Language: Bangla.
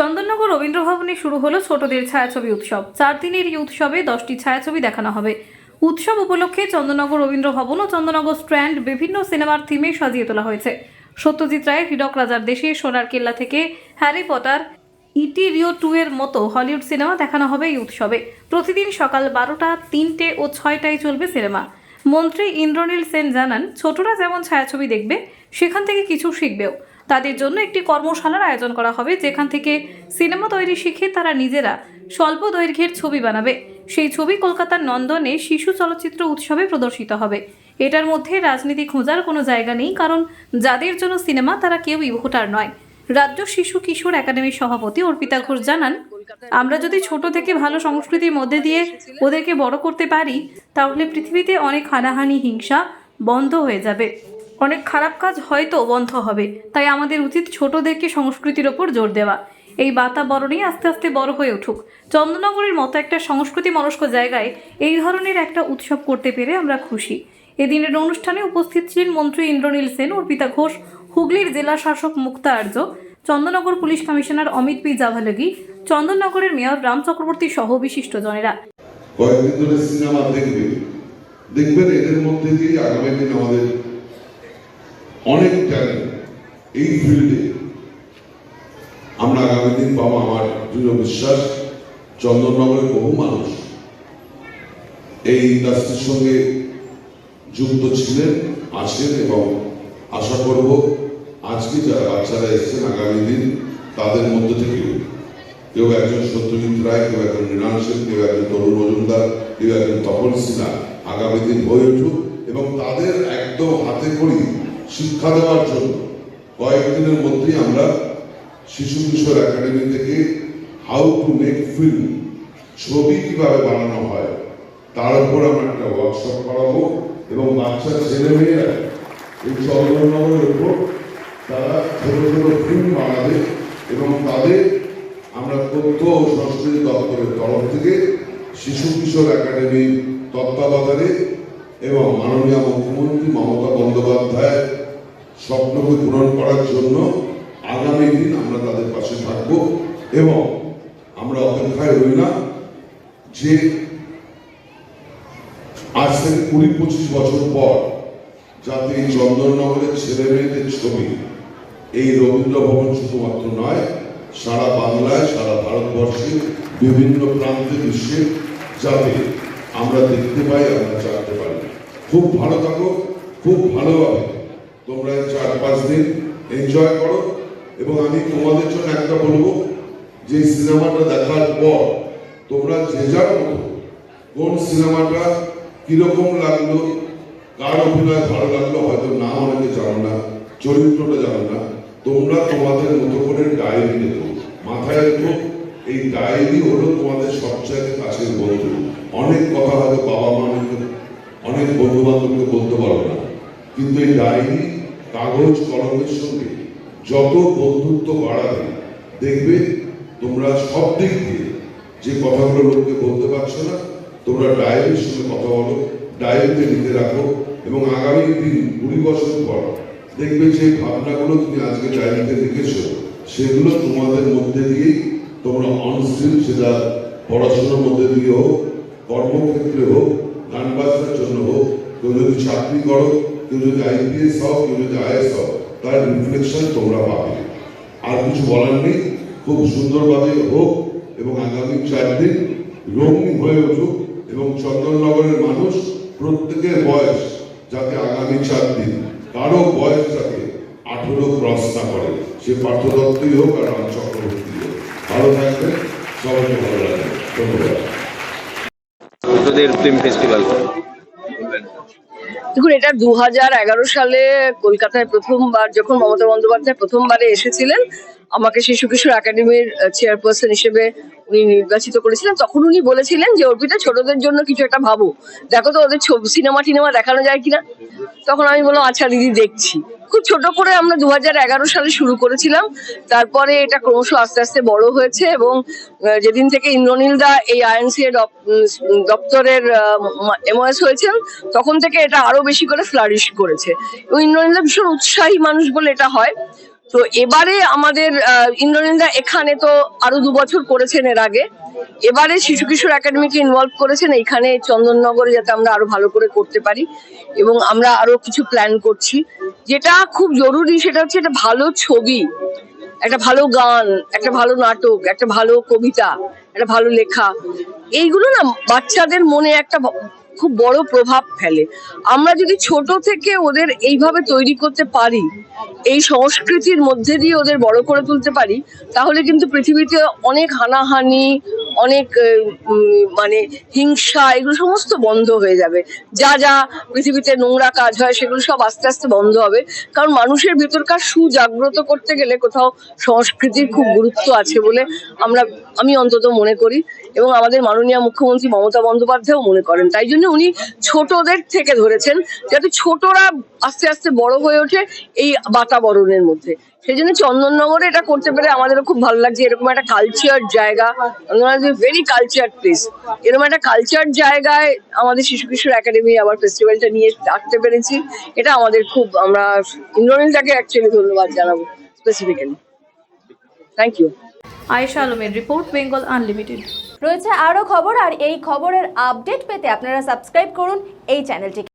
চন্দননগর রবীন্দ্র ভবনে শুরু হলো ছোটদের ছায়াছবি উৎসব। চার দিনের এই উৎসবে দশটি ছায়াছবি দেখানো হবে। উৎসব উপলক্ষে চন্দননগর রবীন্দ্র ভবন ও চন্দননগর স্ট্র্যান্ড বিভিন্ন সিনেমার থিমে সাজিয়ে তোলা হয়েছে। সত্যজিৎ রায়ের হীরক রাজার দেশে, সোনার কেল্লা থেকে Harry Potter, E T Rio two মতো হলিউড সিনেমা দেখানো হবে এই উৎসবে। প্রতিদিন সকাল বারোটা, তিনটে ও ছয়টায় চলবে সিনেমা। মন্ত্রী ইন্দ্রনীল সেন জানান, ছোটরা যেমন ছায়াছবি দেখবে, সেখান থেকে কিছু শিখবেও। তাদের জন্য একটি কর্মশালার আয়োজন করা হবে, যেখান থেকে সিনেমা তৈরি শিখে তারা নিজেরা স্বল্প দৈর্ঘ্যের ছবি বানাবে। সেই ছবি কলকাতার নন্দনে শিশু চলচ্চিত্র উৎসবে প্রদর্শিত হবে। এটার মধ্যে রাজনীতি খোঁজার কোনো জায়গা নেই, কারণ যাদের জন্য সিনেমা তারা কেউই ভোটার নয়। রাজ্য শিশু কিশোর একাডেমির সভাপতি অর্পিতা ঘোষ জানান, আমরা যদি ছোট থেকে ভালো সংস্কৃতির মধ্যে দিয়ে ওদেরকে বড় করতে পারি, তাহলে পৃথিবীতে অনেক হানাহানি, হিংসা বন্ধ হয়ে যাবে। অনেক খারাপ কাজ হয়তো বন্ধ হবে, তাই আমাদের উচিত ছোটদেরকে সংস্কৃতির ওপর জোর দেওয়া। এই বাতাবরণেই আস্তে আস্তে বড় হয়ে উঠুক। চন্দ্রনগরের মতো একটা সংস্কৃতি মনস্ক জায়গায় এই ধরনের একটা উৎসব করতে পেরে আমরা খুশি। এদিনের অনুষ্ঠানে উপস্থিত ছিলেন মন্ত্রী ইন্দ্রনীল সেন, অর্পিতা ঘোষ, হুগলির জেলা শাসক Mukta Arya Chandannagar police commissioner Amit P Javalgi চন্দননগরের mayor Ram Chakraborty সহ বিশিষ্ট জনেরা কয়েকদিন ধরে সিনেমা দেখবে। দেখবেন এদের মধ্যে দিয়ে আগামী দিন আমাদের অনেক ট্যালেন্ট এই ফিল্ডে আমরা আগামী দিন পাবো আমার দৃঢ় বিশ্বাস চন্দননগরের বহু মানুষ এই ইন্ডাস্ট্রির সঙ্গে যুক্ত ছিলেন আছেন এবং আশা করব আজকে যারা বাচ্চারা এসেছেন আগামী দিন তাদের মধ্যে থেকে কেউ একজন সত্যজিৎ রায়, কেউ একজন মৃণাল সেন, কেউ একজন তরুণ মজুমদার, কেউ একজন তপন সিনহা আগামী দিন হয়ে উঠুক এবং তাদের একদম হাতে করি শিক্ষা দেওয়ার জন্য কয়েকদিনের মধ্যেই আমরা শিশু কিশোর একাডেমি থেকে হাউ টু মেক ফিল্ম ছবি কীভাবে বানানো হয়, তার উপর আমরা একটা ওয়ার্কশপ করাবো এবং বাচ্চা, ছেলে মেয়েরা এই চন্দ্রনগরের উপর তারা ছোট ছোট ফিল্ম বানাবে এবং তাদের আমরা তথ্য ও সংস্কৃতি দপ্তরের তরফ থেকে শিশু কিশোর একাডেমির তত্ত্বাবধানে এবং মাননীয় মুখ্যমন্ত্রী মমতা বন্দ্যোপাধ্যায় স্বপ্নকে পূরণ করার জন্য আগামী দিন আমরা তাদের পাশে থাকব এবং আমরা অপেক্ষায় না যে আজ থেকে কুড়ি পঁচিশ বছর পর যাতে এই চন্দননগরের ছেলে মেয়েদের ছবি, এই রবীন্দ্র ভবন শুধুমাত্র নয়, সারা বাংলায়, সারা ভারতবর্ষে, বিভিন্ন প্রান্তে বিশ্বে যাতে আমরা দেখতে পাই, আমরা জানতে পারি। খুব ভালো থাকো, খুব ভালোভাবে। তোমরা চার পাঁচ দিন এনজয় করো এবং আমি তোমাদের জন্য একটা বলব, যে সিনেমাটা দেখার পর তোমরা যে যার কোন সিনেমাটা কীরকম লাগল, কার অভিনয় ভালো লাগল, হয়তো না অনেকে জানো না, চরিত্রটা জানো না, তোমরা তোমাদের মতো করে ডায়েরি লেখো মাথায় রেখো, এই ডায়েরি হলো তোমাদের সবচেয়ে কাছের বন্ধু। অনেক কথা হয়তো বাবা মা অনেক বন্ধু বান্ধবকে বলতে পারো না, কিন্তু এই ডায়েরি কাগজ কলমের সঙ্গে যত বন্ধুত্ব বাড়াবে, দেখবে তোমরা সব দিক দিয়ে যে কথাগুলো লোককে বলতে পারছ না, তোমরা ডায়েরির সঙ্গে কথা বলো, ডায়েরিতে লিখে রাখো এবং আগামী দিন কুড়ি বছর পর দেখবে যে ভাবনাগুলো তুমি আজকে ডায়েরিতে লিখেছো, সেগুলো তোমাদের মধ্যে দিয়েই তোমরা অনস্ক্রিন সেটা পড়াশোনার মধ্যে দিয়ে হোক, কর্মক্ষেত্রে হোক, গান বাজনার জন্য হোক, কেউ যদি চাকরি করো কেউ যদি আইপিএস হও কেউ যদি আইএস হও তার রিফ্লেকশন তোমরা পাবে। আর কিছু বলার নেই, খুব সুন্দরভাবে হোক এবং আগামী চার দিন রঙিন হয়ে উঠুক এবং চন্দননগরের মানুষ প্রত্যেকের বয়স যাতে আগামী চার দিন কারও বয়স যাতে আঠেরো ক্রস না করে। সে পার্থ দত্তই হোক আর রাম চক্রবর্তী হোক। ভালো থাকবে সবাইকে ভালো লাগবে ধন্যবাদ। ফিল্ম ফেস্টিভ্যাল দেখুন, এটা দু সালে কলকাতায় প্রথমবার, যখন মমতা বন্দ্যোপাধ্যায় প্রথমবারে এসেছিলেন, আমাকে শিশু কিশোর একাডেমির চেয়ারপারসন হিসেবে উনি নির্বাচিত করেছিলেন, তখন উনি বলেছিলেন যে, অর্পিতা, ছোটদের জন্য কিছু একটা ভাবো। দেখো তো ওদের ছবি, সিনেমা টিনেমা দেখানো যায় কিনা? তখন আমি বললাম আচ্ছা দিদি, দেখছি। খুব ছোট করে আমরা দু হাজার এগারো সালে শুরু করেছিলাম। তারপরে এটা ক্রমশ আস্তে আস্তে বড় হয়েছে এবং যেদিন থেকে ইন্দ্রনীল দা এই আইএনসি দপ্তরের এমওএস হয়েছেন, তখন থেকে এটা আরও বেশি করে ফ্লারিশ করেছে। এবং ইন্দ্রনীল দা ভীষণ উৎসাহী মানুষ বলে এটা হয়। তো এবারে আমাদের ইন্দ্রনীলদা এখানে তো আরও দু বছর করেছেন এর আগে। এবারে শিশু কিশোর একাডেমিকে ইনভলভ করেছেন এখানে চন্দননগরে যাতে আমরা আরও ভালো করে করতে পারি এবং আমরা আরও কিছু প্ল্যান করছি। যেটা খুব জরুরি সেটা হচ্ছে একটা ভালো ছবি, একটা ভালো গান, একটা ভালো নাটক, একটা ভালো কবিতা, একটা ভালো লেখা। এইগুলো না বাচ্চাদের মনে একটা খুব বড় প্রভাব ফেলে। আমরা যদি ছোট থেকে ওদের এইভাবে তৈরি করতে পারি, এই সংস্কৃতির মধ্যে দিয়ে ওদের বড় করে তুলতে পারি, তাহলে কিন্তু পৃথিবীতে অনেক হানাহানি অনেক মানে হিংসা, এগুলো সমস্ত বন্ধ হয়ে যাবে। যা যা পৃথিবীতে নোংরা কাজ হয়, সেগুলো সব আস্তে আস্তে বন্ধ হবে। কারণ মানুষের ভেতরকার সুজাগ্রত করতে গেলে কোথাও সংস্কৃতির খুব গুরুত্ব আছে বলে আমরা, আমি অন্তত মনে করি। এবং আমাদের মাননীয় মুখ্যমন্ত্রী মমতা বন্দ্যোপাধ্যায়ও মনে করেন। তাই জন্য উনি ছোটদের থেকে ধরেছেন, যাতে ছোটরা আস্তে আস্তে বড় হয়ে ওঠে এই বাতাবরণের মধ্যে। সেই জন্য চন্দননগরে এটা করতে পেরে আমাদেরও খুব ভালো লাগছে। এরকম একটা কালচার জায়গা ভেরি কালচার প্লেস এরকম একটা কালচার জায়গায় আমাদের শিশু কিশোর একাডেমি আবার ফেস্টিভ্যালটা নিয়ে আসতে পেরেছি। এটা আমাদের খুব আমরা ইন্দ্রনীলটাকে অ্যাকচুয়ালি ধন্যবাদ জানাব স্পেসিফিক্যালি থ্যাংক ইউ আয়েশা আলমের রিপোর্ট বেঙ্গল আনলিমিটেড রয়েছে আরও খবর আর এই খবরের আপডেট পেতে আপনারা সাবস্ক্রাইব করুন এই চ্যানেলটিকে